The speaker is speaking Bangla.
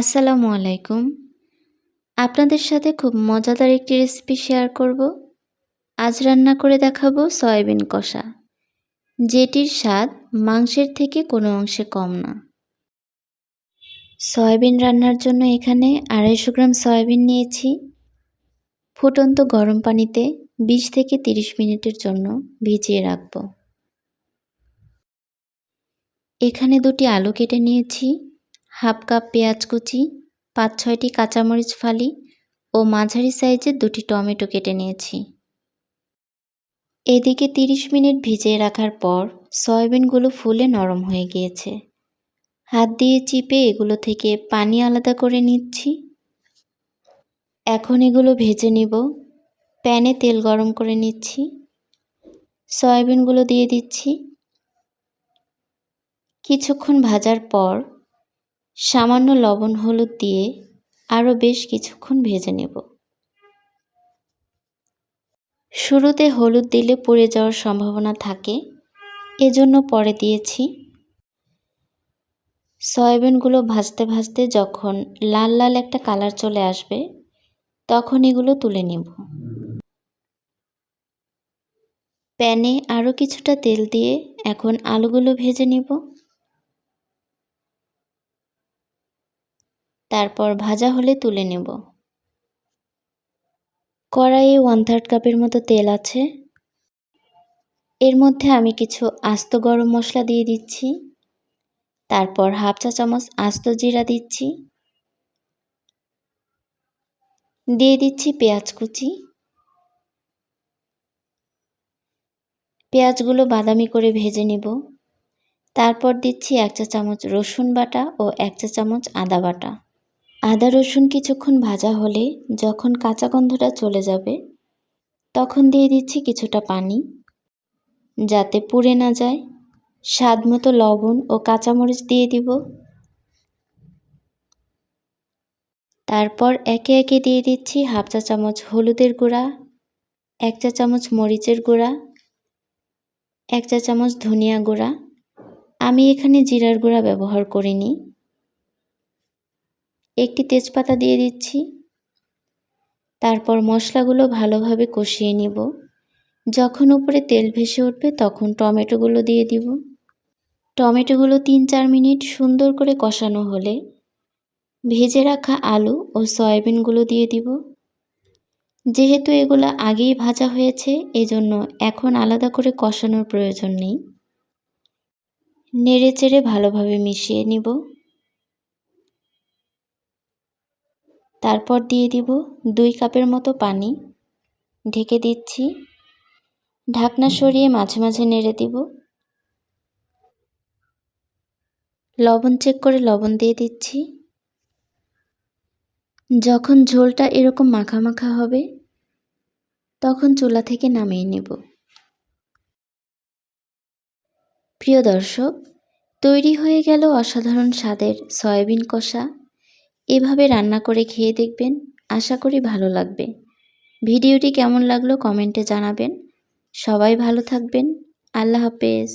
আসসালামু আলাইকুম। আপনাদের সাথে খুব মজাদার একটি রেসিপি শেয়ার করব। আজ রান্না করে দেখাবো সয়াবিন কষা, যেটির স্বাদ মাংসের থেকে কোনো অংশে কম না। সয়াবিন রান্নার জন্য এখানে আড়াইশো গ্রাম সয়াবিন নিয়েছি। ফুটন্ত গরম পানিতে বিশ থেকে তিরিশ মিনিটের জন্য ভিজিয়ে রাখব। এখানে দুটি আলু কেটে নিয়েছি। হাফ কাপ পেঁয়াজ কুচি, পাঁচ, ছয়টি কাঁচামরিচ ফালি ও মাঝারি সাইজের দুটি টমেটো কেটে নিয়েছি। এদিকে 30 মিনিট ভিজিয়ে রাখার পর সয়াবিনগুলো ফুলে নরম হয়ে গিয়েছে। হাত দিয়ে চিপে এগুলো থেকে পানি আলাদা করে নিচ্ছি। এখন এগুলো ভেজে নিব। প্যানে তেল গরম করে নিচ্ছি। সয়াবিনগুলো দিয়ে দিচ্ছি। কিছুক্ষণ ভাজার পর সামান্য লবণ হলুদ দিয়ে আরও বেশ কিছুক্ষণ ভেজে নেব। শুরুতে হলুদ দিলে পুড়ে যাওয়ার সম্ভাবনা থাকে, এজন্য পরে দিয়েছি। সয়াবিনগুলো ভাজতে ভাজতে যখন লাল লাল একটা কালার চলে আসবে, তখন এগুলো তুলে নেব। প্যানে আরও কিছুটা তেল দিয়ে এখন আলুগুলো ভেজে নেব। তারপর ভাজা হলে তুলে নেব। কড়াইয়ে ওয়ান থার্ড কাপের মতো তেল আছে। এর মধ্যে আমি কিছু আস্ত গরম মশলা দিয়ে দিচ্ছি। তারপর হাফ চা চামচ আস্ত জিরা দিচ্ছি। দিয়ে দিচ্ছি পেঁয়াজ কুচি। পেঁয়াজগুলো বাদামি করে ভেজে নেব। তারপর দিচ্ছি এক চা চামচ রসুন বাটা ও এক চা চামচ আদা বাটা। আদা রসুন কিছুক্ষণ ভাজা হলে যখন কাঁচা গন্ধটা চলে যাবে, তখন দিয়ে দিচ্ছি কিছুটা পানি। যাতে পুড়ে না যায়, স্বাদ মতো লবণ ও কাঁচামরিচ দিয়ে দিব। তারপর একে একে দিয়ে দিচ্ছি হাফ চা চামচ হলুদের গুঁড়া, এক চা চামচ মরিচের গুঁড়া, এক চা চামচ ধনিয়া গুঁড়া। আমি এখানে জিরার গুঁড়া ব্যবহার করিনি। একটি তেজপাতা দিয়ে দিচ্ছি। তারপর মশলাগুলো ভালোভাবে কষিয়ে নিব। যখন উপরে তেল ভেসে উঠবে তখন টমেটোগুলো দিয়ে দিব। টমেটোগুলো তিন চার মিনিট সুন্দর করে কষানো হলে ভেজে রাখা আলু ও সয়াবিনগুলো দিয়ে দিব। যেহেতু এগুলো আগেই ভাজা হয়েছে, এজন্য এখন আলাদা করে কষানোর প্রয়োজন নেই। নেড়ে চেড়ে ভালোভাবে মিশিয়ে নিব। তারপর দিয়ে দিব দুই কাপের মতো পানি। ঢেকে দিচ্ছি। ঢাকনা সরিয়ে মাঝে মাঝে নেড়ে দিব। লবণ চেক করে লবণ দিয়ে দিচ্ছি। যখন ঝোলটা এরকম মাখা মাখা হবে, তখন চুলা থেকে নামিয়ে নেব। প্রিয় দর্শক, তৈরি হয়ে গেল অসাধারণ স্বাদের সয়াবিন কষা। এভাবে রান্না করে খেয়ে দেখবেন আশা করি ভালো লাগবে। ভিডিওটি কেমন লাগল কমেন্টে জানাবেন। সবাই ভালো থাকবেন। আল্লাহ হাফেজ।